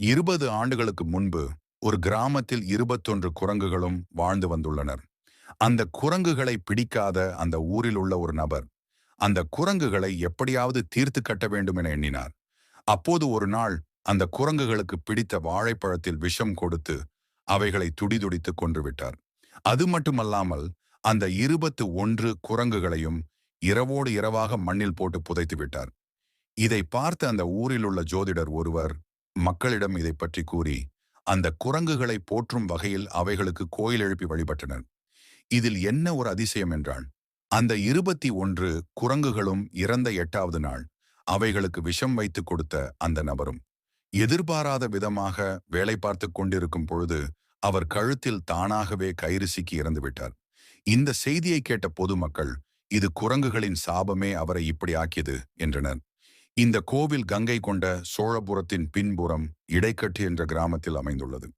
இருபது ஆண்டுகளுக்கு முன்பு ஒரு கிராமத்தில் இருபத்தொன்று குரங்குகளும் வாழ்ந்து வந்துள்ளனர். அந்த குரங்குகளை பிடிக்காத அந்த ஊரில் உள்ள ஒரு நபர் அந்த குரங்குகளை எப்படியாவது தீர்த்து கட்ட வேண்டும் என எண்ணினார். அப்போது ஒரு நாள் அந்த குரங்குகளுக்கு பிடித்த வாழைப்பழத்தில் விஷம் கொடுத்து அவைகளை துடிதுடித்து கொன்றுவிட்டார் அது மட்டுமல்லாமல் அந்த இருபத்து ஒன்று குரங்குகளையும் இரவோடு இரவாக மண்ணில் போட்டு புதைத்து விட்டார். இதை பார்த்த அந்த ஊரில் உள்ள ஜோதிடர் ஒருவர் மக்களிடம் இதை பற்றி கூறி அந்த குரங்குகளை போற்றும் வகையில் அவைகளுக்கு கோயில் எழுப்பி வழிபட்டனர். இதில் என்ன ஒரு அதிசயம் என்றால் அந்த இருபத்தி ஒன்று குரங்குகளும் இறந்த எட்டாவது நாள் அவைகளுக்கு விஷம் வைத்து கொடுத்த அந்த நபரும் எதிர்பாராத விதமாக வேலை பார்த்து கொண்டிருக்கும் பொழுது அவர் கழுத்தில் தானாகவே கயிறு சிக்கி இறந்துவிட்டார் இந்த செய்தியை கேட்ட பொதுமக்கள் இது குரங்குகளின் சாபமே அவரை இப்படி ஆக்கியது என்றனர். இந்த கோவில் கங்கை கொண்ட சோழபுரத்தின் பின்புறம் இடைக்கட்டு என்ற கிராமத்தில் அமைந்துள்ளது.